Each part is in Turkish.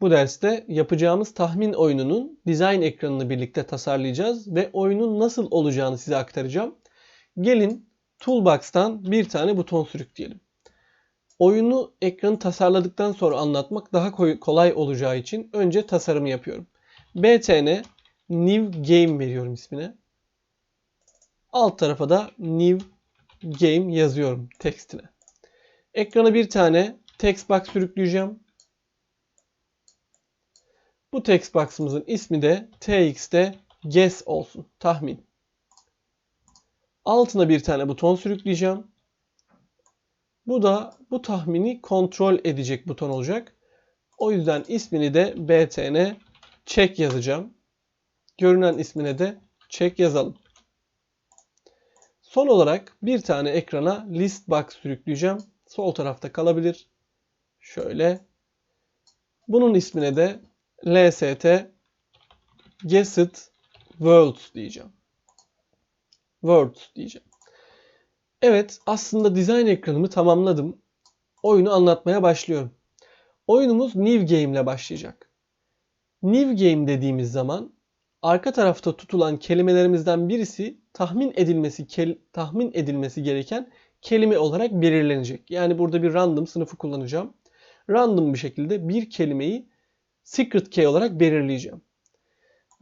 Bu derste yapacağımız tahmin oyununun design ekranını birlikte tasarlayacağız ve oyunun nasıl olacağını size aktaracağım. Gelin Toolbox'tan bir tane buton sürükleyelim. Oyunu ekranı tasarladıktan sonra anlatmak daha kolay olacağı için önce tasarımı yapıyorum. btn new game veriyorum ismine. Alt tarafa da new game yazıyorum tekstine. Ekrana bir tane text box sürükleyeceğim. Bu text box'ımızın ismi de tx'te guess olsun. Tahmin. Altına bir tane buton sürükleyeceğim. Bu da bu tahmini kontrol edecek buton olacak. O yüzden ismini de btn check yazacağım. Görünen ismine de check yazalım. Son olarak bir tane ekrana list box sürükleyeceğim. Sol tarafta kalabilir. Şöyle. Bunun ismine de lst guessed words diyeceğim. Words diyeceğim. Evet aslında design ekranımı tamamladım. Oyunu anlatmaya başlıyorum. Oyunumuz New Game ile başlayacak. New Game dediğimiz zaman arka tarafta tutulan kelimelerimizden birisi tahmin edilmesi tahmin edilmesi gereken kelime olarak belirlenecek. Yani burada bir random sınıfı kullanacağım. Random bir şekilde bir kelimeyi secret key olarak belirleyeceğim.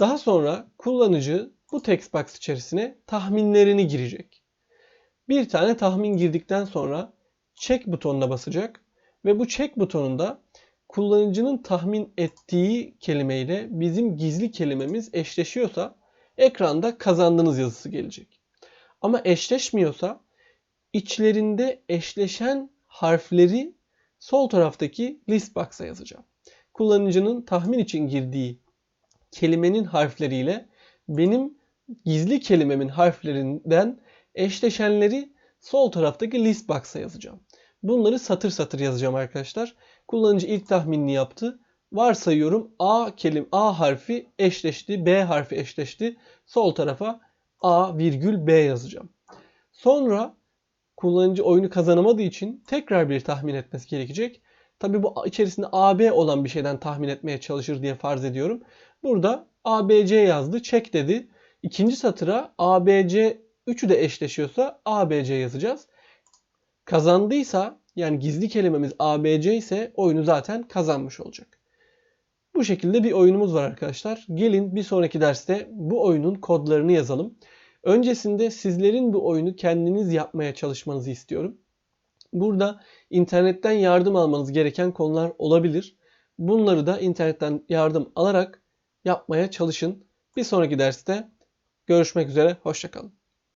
Daha sonra kullanıcı bu text box içerisine tahminlerini girecek. Bir tane tahmin girdikten sonra check butonuna basacak ve bu check butonunda kullanıcının tahmin ettiği kelimeyle bizim gizli kelimemiz eşleşiyorsa ekranda kazandığınız yazısı gelecek. Ama eşleşmiyorsa içlerinde eşleşen harfleri sol taraftaki list box'a yazacağım. Kullanıcının tahmin için girdiği kelimenin harfleriyle benim gizli kelimemin harflerinden eşleşenleri sol taraftaki list box'a yazacağım. Bunları satır satır yazacağım arkadaşlar. Kullanıcı ilk tahminini yaptı. Varsayıyorum A kelim A harfi eşleşti, B harfi eşleşti. Sol tarafa A virgül B yazacağım. Sonra kullanıcı oyunu kazanamadığı için tekrar bir tahmin etmesi gerekecek. Tabi bu içerisinde AB olan bir şeyden tahmin etmeye çalışır diye farz ediyorum. Burada ABC yazdı. Check dedi. İkinci satıra ABC üçü de eşleşiyorsa ABC yazacağız. Kazandıysa yani gizli kelimemiz ABC ise oyunu zaten kazanmış olacak. Bu şekilde bir oyunumuz var arkadaşlar. Gelin bir sonraki derste bu oyunun kodlarını yazalım. Öncesinde sizlerin bu oyunu kendiniz yapmaya çalışmanızı istiyorum. Burada internetten yardım almanız gereken konular olabilir. Bunları da internetten yardım alarak yapmaya çalışın. Bir sonraki derste görüşmek üzere. Hoşçakalın.